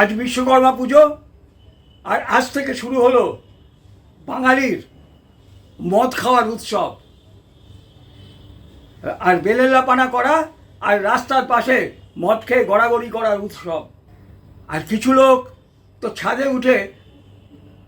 আজ বিশ্বকর্মা পুজো, আর আজ থেকে শুরু হলো বাঙালির মদ খাওয়ার উৎসব। আর বেলেল্লাপানা করা আর রাস্তার পাশে মদ খেয়ে গড়াগড়ি করার উৎসব। আর কিছু লোক তো ছাদে উঠে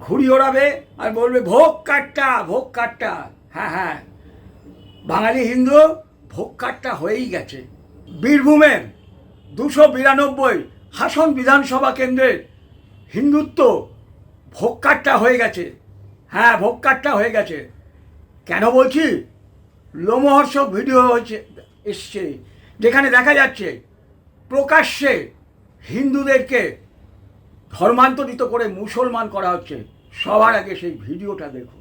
ঘুড়ি ওড়াবে আর বলবে, ভোগ কাটটা ভোগ কাটটা। হ্যাঁ হ্যাঁ। বাঙালি হিন্দু, ভোগ কাটটা হয়েই গেছে। বীরভূমের দুশো বিরানব্বই হাসন বিধানসভা কেন্দ্রের হিন্দুত্ব ভোগকাট্টা হয়ে গেছে হ্যাঁ ভোগকাট্টা হয়ে গেছে কেন বলছি লোমহর্ষক ভিডিও হয়েছে এসছে যেখানে দেখা যাচ্ছে প্রকাশ্যে হিন্দুদেরকে ধর্মান্তরিত করে মুসলমান করা হচ্ছে সবার আগে সেই ভিডিওটা দেখুন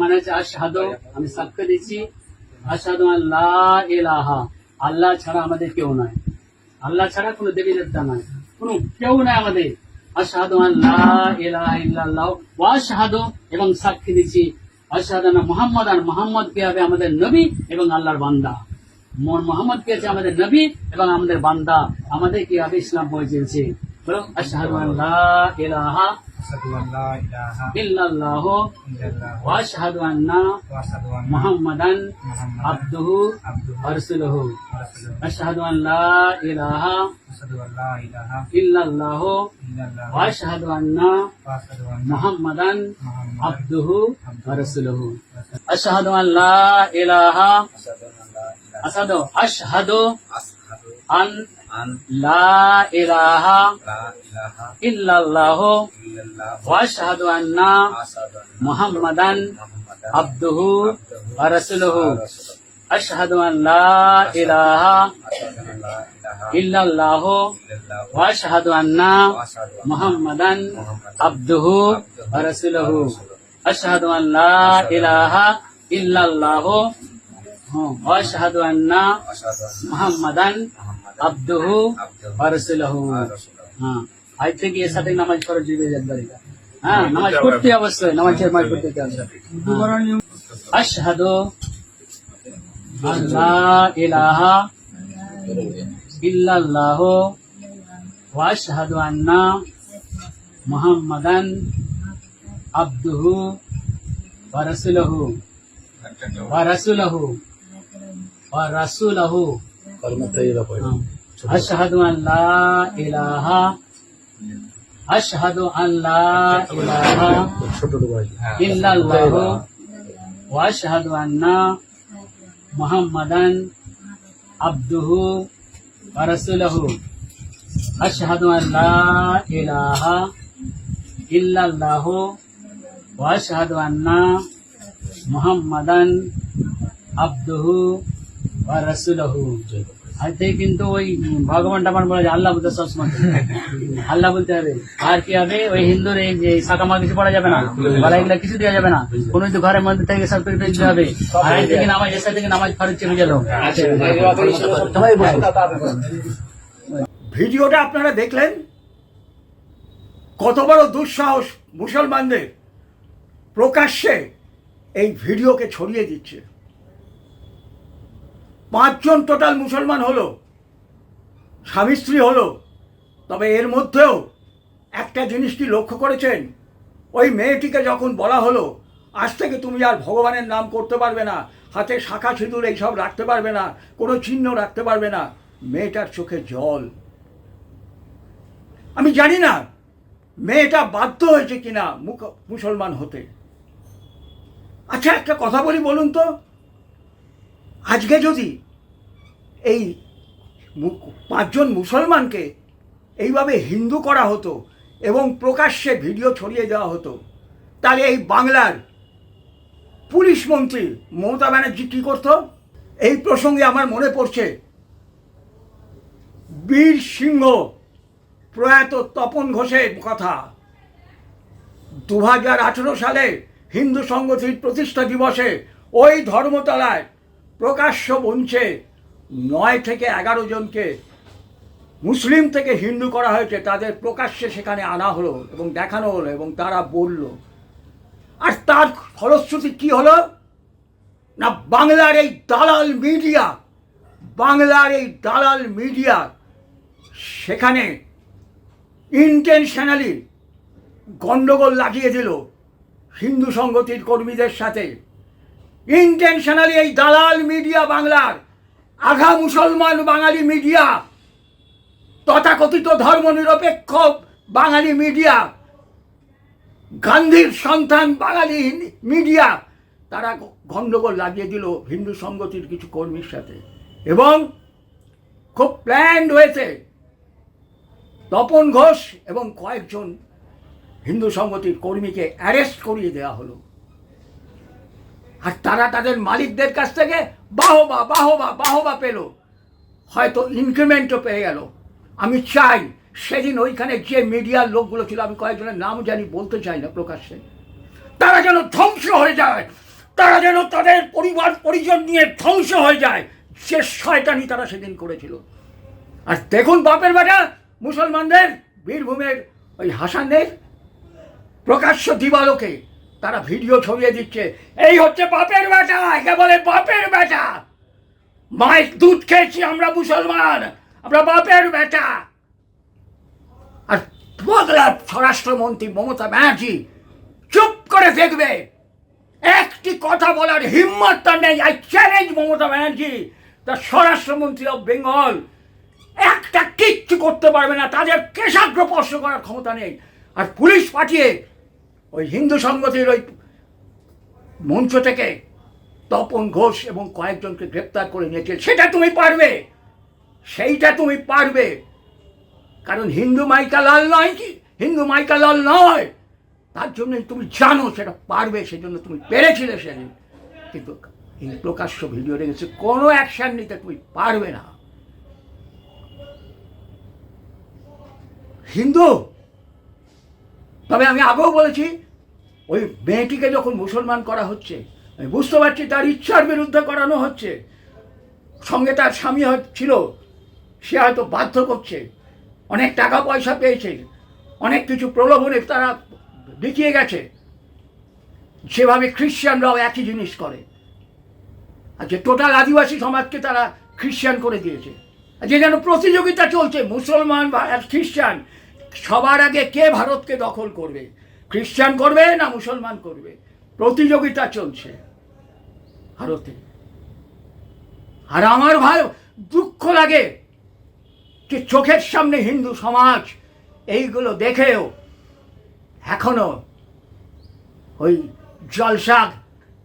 মানে আল্লাহ আমি সাক্ষ্য দিচ্ছি আল্লাহ আল্লাহ ছাড়া আমাদের কেউ নাই। আল্লাহ ছাড়া কোনো দেবী দেবতা নাই। কোন কেউ নাই আমাদের। আসাদু আল্লাহ ইলাহা ওয়া এবং সাক্ষী দিচ্ছি আসাদ মোহাম্মদ আর মোহাম্মদ কে হবে আমাদের নবী এবং আল্লাহর বান্দা। মোহাম্মদ কে আছে আমাদের নবী এবং আমাদের বান্দা। আমাদের কি হবে ইসলাম পৌঁছেছে বলো আশহাদু আল্লাহ ইলাহা ইল্লাল্লাহ ওয়া আশহাদু আসাদো আশহাদু আন আন লা ইলাহা ইল্লাল্লাহ ওয়া আশহাদু আন্না মুহাম্মাদান আবদুহু ওয়া রাসূলুহু আশহাদু আন লা ইলাহা ইল্লাল্লাহ ওয়া আশহাদু আন্না মুহাম্মাদান আবদুহু ওয়া রাসূলুহু আশহাদু আন লা ইলাহা ইল্লাল্লাহ अशहद अन्ना मोहम्मदन अब्दू अरसुल नमज करो जीवे जगदरी अवश्य नमज चेर मज कुर्ती के अंदर। हाँ। अशहद अल्लाह इलाह वशहद अन्ना मोहम्मदन अब्दू वरसुलहू वरसुलहू ورسوله كلمة طيبة أشهد أن لا إله أشهد أن لا إله إلا الله وأشهد أن محمدا عبده ورسوله أشهد أن لا إله إلا الله وأشهد أن محمدا عبده అయితే কিন্তু ভগবান আর কি হবে? ওই হিন্দুর এই কিছু পড়া যাবে না? বলা কিছু দেওয়া যাবে না? কোনো ঘরের মধ্যে থেকে সব করে হবে। আর থেকে নামাজ, এসে থেকে নামাজ গেল। ভিডিওটা আপনারা দেখলেন? কত বড় দুঃসাহস মুসলমানদের প্রকাশ্যে এই ভিডিওকে ছড়িয়ে দিচ্ছে। পাঁচজন টোটাল মুসলমান হলো, স্বামী স্ত্রী হলো, তবে এর মধ্যেও একটা জিনিস কি লক্ষ্য করেছেন? ওই মেয়েটিকে যখন বলা হলো, আজ থেকে তুমি আর ভগবানের নাম করতে পারবে না, হাতে শাখা সিঁদুর এইসব রাখতে পারবে না, কোনো চিহ্ন রাখতে পারবে না। মেয়েটার চোখে জল। আমি জানি না মেয়েটা বাধ্য হয়েছে কিনা মুখ, মুসলমান হতে। আচ্ছা একটা কথা বলি বলুন তো। আজকে যদি এই পাঁচজন মুসলমানকে এইভাবে হিন্দু করা হতো এবং প্রকাশ্যে ভিডিও ছড়িয়ে দেওয়া হতো। তাহলে এই বাংলার পুলিশ মন্ত্রী মমতা ব্যানার্জি কী করত? এই প্রসঙ্গে আমার মনে পড়ছে, বীর সিংহ প্রয়াত তপন ঘোষের কথা। দু হাজার আঠেরো সালে হিন্দু সংগঠিত প্রতিষ্ঠা দিবসে ওই ধর্মতলায় প্রকাশ্য মঞ্চে নয় থেকে এগারো জনকে মুসলিম থেকে হিন্দু করা হয়েছে, তাদের প্রকাশ্যে সেখানে আনা হলো এবং দেখানো হলো এবং তারা বলল। আর তার ফলশ্রুতি কি হলো? না, বাংলার এই দালাল মিডিয়া, বাংলার এই দালাল মিডিয়া সেখানে ইন্টেনশনালি গণ্ডগোল লাগিয়ে দিল হিন্দু সংগতির কর্মীদের সাথে। ইন্টেনশনালি এই দালাল মিডিয়া বাংলার আঘা মুসলমান বাঙালি মিডিয়া, তথাকথিত ধর্মনিরপেক্ষ বাঙালি মিডিয়া, গান্ধীর সন্তান বাঙালি মিডিয়া, তারা গণ্ডগোল লাগিয়ে দিল হিন্দু সংগতির কিছু কর্মীর সাথে। এবং খুব প্ল্যান্ড হয়েছে তপন ঘোষ এবং কয়েকজন হিন্দু সংগতির কর্মীকে অ্যারেস্ট করিয়ে দেওয়া হলো। আর তারা তাদের মালিকদের কাছ থেকে বাহবা বাহবা বাহবা পেল। হয়তো ইনক্রিমেন্টও পেয়ে গেল। আমি চাই সেদিন ওইখানে যে মিডিয়ার লোকগুলো ছিল, আমি কয়েকজনের নাম জানি, বলতে চাই না প্রকাশ্যে। তারা যেন ধ্বংস হয়ে যায়, তারা যেন তাদের পরিবার, পরিজন নিয়ে ধ্বংস হয়ে যায় সে শয়তানি তারা সেদিন করেছিল। আর দেখুন বাপের বেটা মুসলমানদের বীরভূমের ওই হাসানের প্রকাশ্য দিবালোকে। তারা ভিডিও ছড়িয়ে দিচ্ছে, এই হচ্ছে বাপের বেটা, একে বলে বাপের বেটা। মায়ের দুধ খেয়েছি আমরা মুসলমান, আমরা বাপের বেটা। আর বাংলার স্বরাষ্ট্রমন্ত্রী মমতা ব্যানার্জি চুপ করে দেখবে, একটি কথা বলার হিম্মত তার নেই। I challenge Mamata Banerjee the স্বরাষ্ট্রমন্ত্রী অফ বেঙ্গল একটা কিচ্ছু করতে পারবে না, তাদের কেশাগ্র স্পর্শ করার ক্ষমতা নেই। আর পুলিশ পাঠিয়ে ওই হিন্দু সংগতির ওই মঞ্চ থেকে তপন ঘোষ এবং কয়েকজনকে গ্রেপ্তার করে নিয়েছে। সেটা তুমি পারবে। সেইটা তুমি পারবে। কারণ হিন্দু মাইকা লাল নয় কি? হিন্দু মাইকা লাল নয়। তার জন্য তুমি জানো সেটা পারবে, সেজন্য তুমি পেরেছিলে সেদিন। কিন্তু প্রকাশ্য ভিডিও রেখেছে কোনো অ্যাকশন নিতে তুমি পারবে না। হিন্দু তবে আমি আগেও বলেছি, ওই মেয়েটিকে যখন মুসলমান করা হচ্ছে, আমি বুঝতে পারছি তার ইচ্ছার বিরুদ্ধে করানো হচ্ছে। সঙ্গে তার স্বামী ছিল, সে হয়তো বাধ্য করছে, অনেক টাকা পয়সা পেয়েছে, অনেক কিছু প্রলোভনে তারা দেখিয়ে গেছে। সেভাবে খ্রিশ্চানরাও একই জিনিস করে। আর যে টোটাল আদিবাসী সমাজকে তারা খ্রিশ্চান করে দিয়েছে। যে যেন প্রতিযোগিতা চলছে, মুসলমান বা খ্রিশ্চান সবার আগে কে ভারতকে দখল করবে? খ্রিস্টান করবে না মুসলমান করবে? প্রতিযোগিতা চলছে ভারতে। আর আমার ভাই দুঃখ লাগে যে চোখের সামনে হিন্দু সমাজ এইগুলো দেখেও এখনও ওই জলসা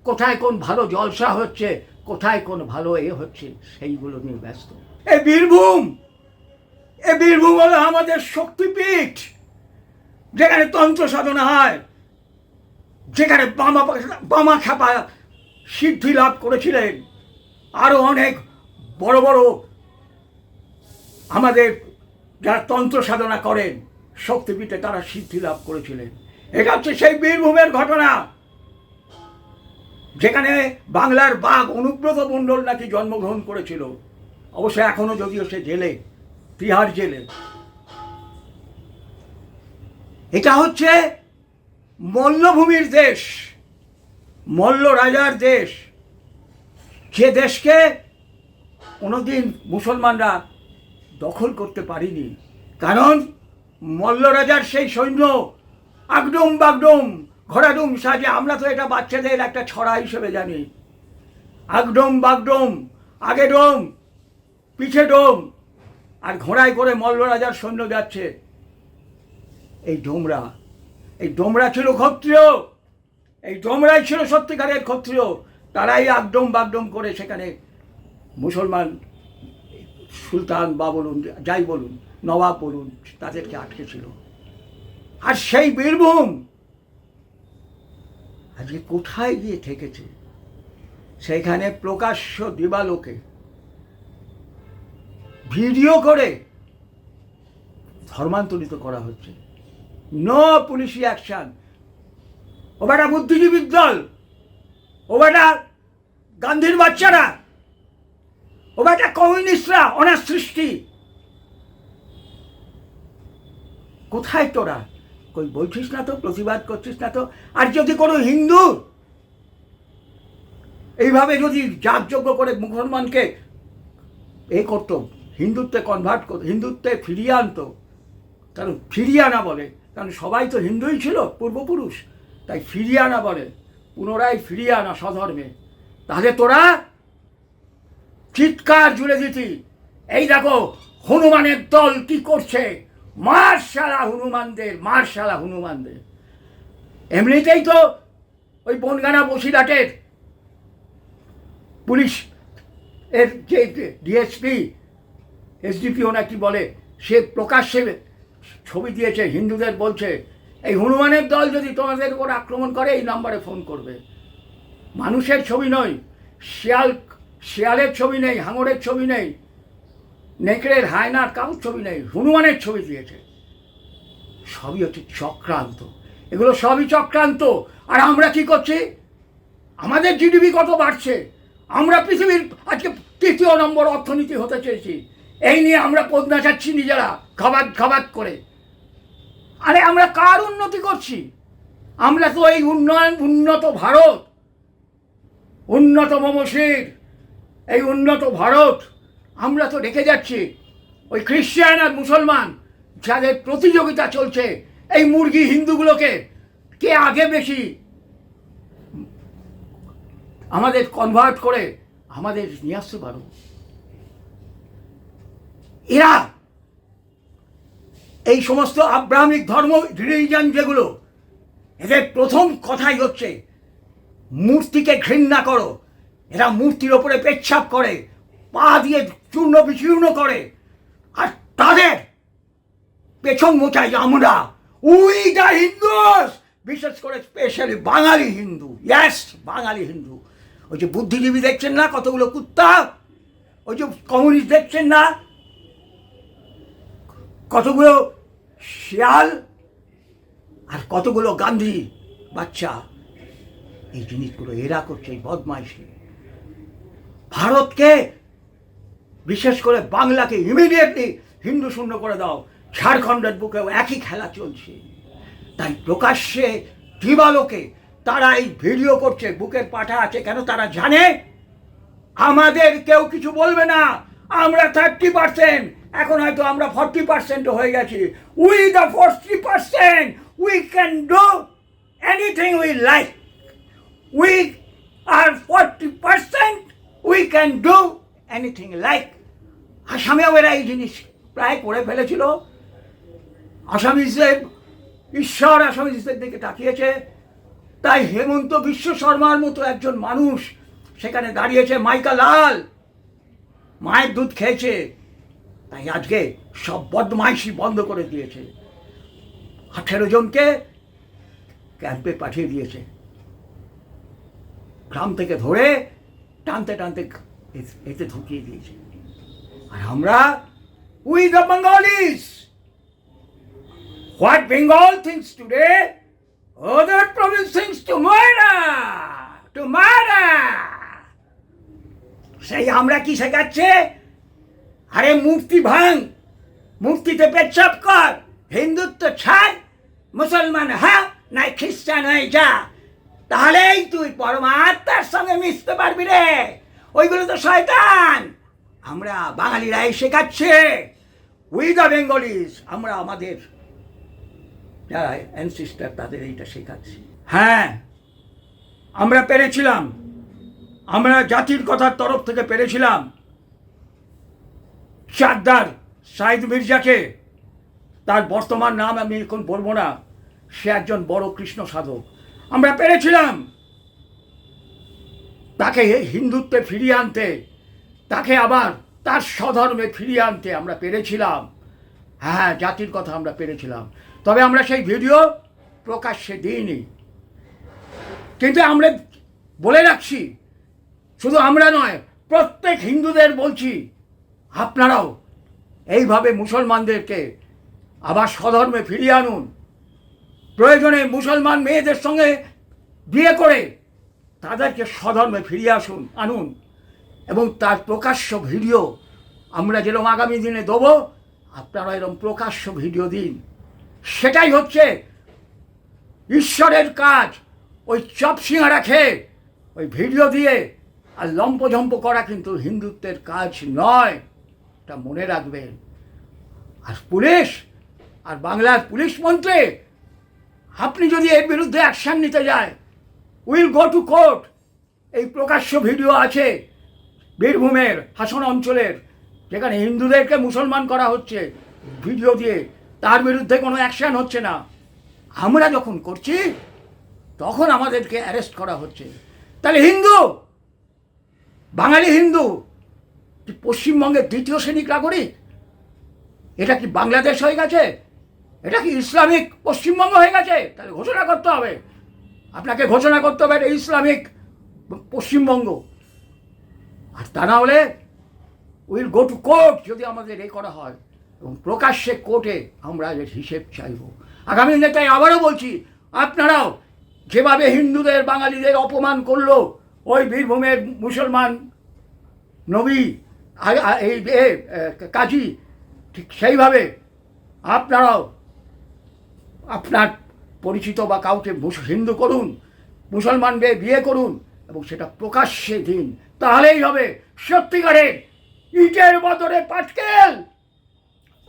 কোথায় কোন ভালো জলসা হচ্ছে, কোথায় কোন ভালো এ হচ্ছে, সেইগুলো নিয়ে ব্যস্ত। এ বীরভূম! এ বীরভূম হলো আমাদের শক্তিপীঠ, যেখানে তন্ত্র সাধনা হয়, যেখানে বামা বামা খাপা সিদ্ধি লাভ করেছিলেন। আরও অনেক বড় বড় আমাদের যারা তন্ত্র সাধনা করেন, শক্তিপীঠে তারা সিদ্ধি লাভ করেছিলেন। এটা হচ্ছে সেই বীরভূমের ঘটনা, যেখানে বাংলার বাঘ অনুব্রত মণ্ডল নাকি জন্মগ্রহণ করেছিল। অবশ্য এখনও যদিও সে জেলে। তিহার জেলে। এটা হচ্ছে মল্লভূমির দেশ, মল্ল রাজার দেশ। যে দেশকে কোনোদিন মুসলমানরা দখল করতে পারিনি। কারণ মল্ল রাজার সেই সৈন্য আগডুম বাগডুম, ঘোড়াডুম সাজে, আমরা তো এটা বাচ্চাদের একটা ছড়া হিসেবে জানি। আগডুম বাগডুম আগে ডোম পিছে ডোম আর ঘোড়ায় করে মল্ল রাজার সৈন্য যাচ্ছে। এই ডোমরা এই ডোমরা ছিল ক্ষত্রিয়। এই ডোমরাই ছিল সত্যিকারের ক্ষত্রিয়। তারাই আগডম বাগডম করে সেখানে মুসলমান সুলতান বা বলুন, যাই বলুন, নবাব বলুন, তাদেরকে আটকে ছিল আর সেই বীরভূম আজকে কোথায় গিয়ে থেকেছে? সেইখানে প্রকাশ্য দিবালোকে ভিডিও করে ধর্মান্তরিত করা হচ্ছে। নো পুলিশি অ্যাকশন ও বেটা বুদ্ধিজীবীর দল। ও বেটা গান্ধীর বাচ্চারা। ও বেটা কমিউনিস্টরা, অনার সৃষ্টি। কোথায় তোরা? কই বলছিস না তো? প্রতিবাদ করছিস না তো? আর যদি কোনো হিন্দু এইভাবে যদি যাগযজ্ঞ করে মুসলমানকে এ করতো হিন্দুত্বে কনভার্ট করতো হিন্দুত্বে ফিরিয়ে আনতো। কারণ ফিরিয়ে আনা বলে, কারণ সবাই তো হিন্দুই ছিল, পূর্বপুরুষ। তাই ফিরিয়ে আনা বলে, পুনরায় ফিরিয়ে আনা স্বধর্মে। তাহলে তোরা চিৎকার জুড়ে দিতি, এই দেখো, হনুমানের দল কি করছে? মারশালা হনুমানদের মারশালা হনুমানদের। এমনিতেই তো ওই বনগানা বসিরহাটের পুলিশ এর যে ডিএসপি এসডিপিও না কি বলে? সে প্রকাশ্যে ছবি দিয়েছে, হিন্দুদের বলছে, এই হনুমানের দল যদি তোমাদের উপর আক্রমণ করে, এই নম্বরে ফোন করবে। মানুষের ছবি নয়, শিয়াল, শিয়ালের ছবি নেই, হাঙরের ছবি নেই, নেকড়ের হায়নার কারোর ছবি নেই, হনুমানের ছবি দিয়েছে। সবই হচ্ছে চক্রান্ত। এগুলো সবই চক্রান্ত। আর আমরা কি করছি? আমাদের জিডিপি কত বাড়ছে? আমরা পৃথিবীর আজকে তৃতীয় নম্বর অর্থনীতি হতে চেয়েছি। এই নিয়ে আমরা পদ নাচাচ্ছি নিজেরা খাবার খাবার করে। আরে আমরা কার উন্নতি করছি? আমরা তো এই উন্নয়ন, উন্নত ভারত। উন্নত মমশির এই উন্নত ভারত। আমরা তো রেখে যাচ্ছি। ওই খ্রিস্টান আর মুসলমান যাদের প্রতিযোগিতা চলছে, এই মুরগি হিন্দুগুলোকে কে আগে বেশি আমাদের কনভার্ট করে আমাদের নিয়ে আসতে পারো এরা এই সমস্ত আব্রাহামিক ধর্ম রিলিজন যেগুলো, এদের প্রথম কথাই হচ্ছে, মূর্তিকে ঘৃণা করো। এরা মূর্তির ওপরে পেচ্ছাপ করে, পা দিয়ে চূর্ণ বিচূর্ণ করে। আর তাদের পেছন মোচাই আমরা। উই দ্য হিন্দুস বিশেষ করে স্পেশালি বাঙালি হিন্দু। ইয়াস বাঙালি হিন্দু। ওই যে বুদ্ধিজীবী দেখছেন না কতগুলো কুত্তা? ওই যে কমিউনিস্ট দেখছেন না? কতগুলো শিয়াল আর কতগুলো গান্ধী? বাচ্চা, এই জিনিসগুলো এরা করছে, এই বদমাইশি। ভারতকে বিশেষ করে বাংলাকে ইমিডিয়েটলি হিন্দু শূন্য করে দাও। ঝাড়খণ্ডের বুকেও একই খেলা চলছে। তাই প্রকাশ্যে দিবালোকে তারা এই ভিডিও করছে, বুকের পাঠা আছে, কেন তারা জানে? আমাদের কেউ কিছু বলবে না। আমরা থার্টি পার্সেন্ট এখন হয়তো আমরা ফর্টি পার্সেন্ট হয়ে গেছি। We the forty percent we can do anything we like we are forty percent we can do anything like আসামেও এরা এই জিনিস প্রায় করে ফেলেছিল। আসামিজদের ঈশ্বর আসামিজদের দিকে তাকিয়েছে। তাই হেমন্ত বিশ্ব শর্মার মতো একজন মানুষ সেখানে দাঁড়িয়েছে, মাইকা লাল। মায়ের দুধ খেয়েছে, তাই আজকে সব বদমাইশি বন্ধ করে দিয়েছে। আঠেরো জনকে ক্যাম্পে পাঠিয়ে দিয়েছে। গ্রাম থেকে ধরে টানতে টানতে এতে ঢুকিয়ে দিয়েছে। আর আমরা we the Bengalis what Bengal thinks today other province thinks tomorrow tomorrow সেই আমরা কি শেখাচ্ছে? আরে মূর্তি ভাঙ, মূর্তিতে পেচ্ছাপ কর, হিন্দুত্ব ছাড়, মুসলমান হা, নাই খ্রিস্টান হয়ে যা। তাহলেই তুই পরমাত্মার সঙ্গে মিশতে পারবি রে। ওইগুলো তো শয়তান। আমরা বাঙালিরাই শেখাচ্ছে। উই দ্য বেঙ্গলিস আমরা আমাদের যারা অ্যানসিস্টার তাদের এইটা শেখাচ্ছি। হ্যাঁ আমরা পেরেছিলাম। আমরা জাতির কথার তরফ থেকে পেরেছিলাম। চাকদার সাইদ মির্জাকে। তার বর্তমান নাম আমি এখন বলব না। সে একজন বড় কৃষ্ণ সাধক। আমরা পেরেছিলাম। তাকে হিন্দুত্বে ফিরিয়ে আনতে, তাকে আবার তার স্বধর্মে ফিরিয়ে আনতে আমরা পেরেছিলাম। হ্যাঁ জাতির কথা আমরা পেরেছিলাম। তবে আমরা সেই ভিডিও প্রকাশ্যে দিইনি। কিন্তু আমরা বলে রাখছি শুধু আমরা নয়, প্রত্যেক হিন্দুদের বলছি, আপনারাও এইভাবে মুসলমানদেরকে আবার স্বধর্মে ফিরিয়ে আনুন। প্রয়োজনে মুসলমান মেয়েদের সঙ্গে বিয়ে করে তাদেরকে স্বধর্মে ফিরিয়ে আসুন, আনুন। এবং তার প্রকাশ্য ভিডিও আমরা যেরকম আগামী দিনে দেবো, আপনারা এরকম প্রকাশ্য ভিডিও দিন। সেটাই হচ্ছে ঈশ্বরের কাজ। ওই চপ সিঙ্গারা খেয়ে, ওই ভিডিও দিয়ে আর লম্পঝম্প করা কিন্তু হিন্দুত্বের কাজ নয়। এটা মনে রাখবেন আর পুলিশ, আর বাংলার পুলিশ মন্ত্রী, আপনি যদি এর বিরুদ্ধে অ্যাকশন নিতে যায় উইল গো টু কোর্ট এই প্রকাশ্য ভিডিও আছে বীরভূমের হাসন অঞ্চলের, যেখানে হিন্দুদেরকে মুসলমান করা হচ্ছে। ভিডিও দিয়ে তার বিরুদ্ধে কোনো অ্যাকশন হচ্ছে না। আমরা যখন করছি, তখন আমাদেরকে অ্যারেস্ট করা হচ্ছে। তাহলে হিন্দু বাঙালি হিন্দু কি পশ্চিমবঙ্গের দ্বিতীয় শ্রেণির নাগরিক, এটা কি বাংলাদেশ হয়ে গেছে? এটা কি ইসলামিক পশ্চিমবঙ্গ হয়ে গেছে? তাহলে ঘোষণা করতে হবে। আপনাকে ঘোষণা করতে হবে এটা ইসলামিক পশ্চিমবঙ্গ। আর তা না হলে উইল গো টু কোর্ট যদি আমাদের এ করা হয়। এবং প্রকাশ্যে কোর্টে আমরা এর হিসেব চাইব। আগামী দিনে তাই আবারও বলছি, আপনারাও যেভাবে হিন্দুদের, বাঙালিদের অপমান করল ওই বীরভূমের মুসলমান নবী এই কাজী, ঠিক সেইভাবে আপনারাও আপনার পরিচিত বা কাউকে হিন্দু করুন মুসলমান মুসলমানদের বিয়ে করুন, এবং সেটা প্রকাশ্যে দিন। তাহলেই হবে সত্যিকারের ইটের বদলে পাটকেল।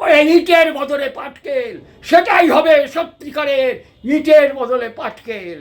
ওই ইটের বদলে পাটকেল, সেটাই হবে সত্যিকারের ইটের বদলে পাটকেল।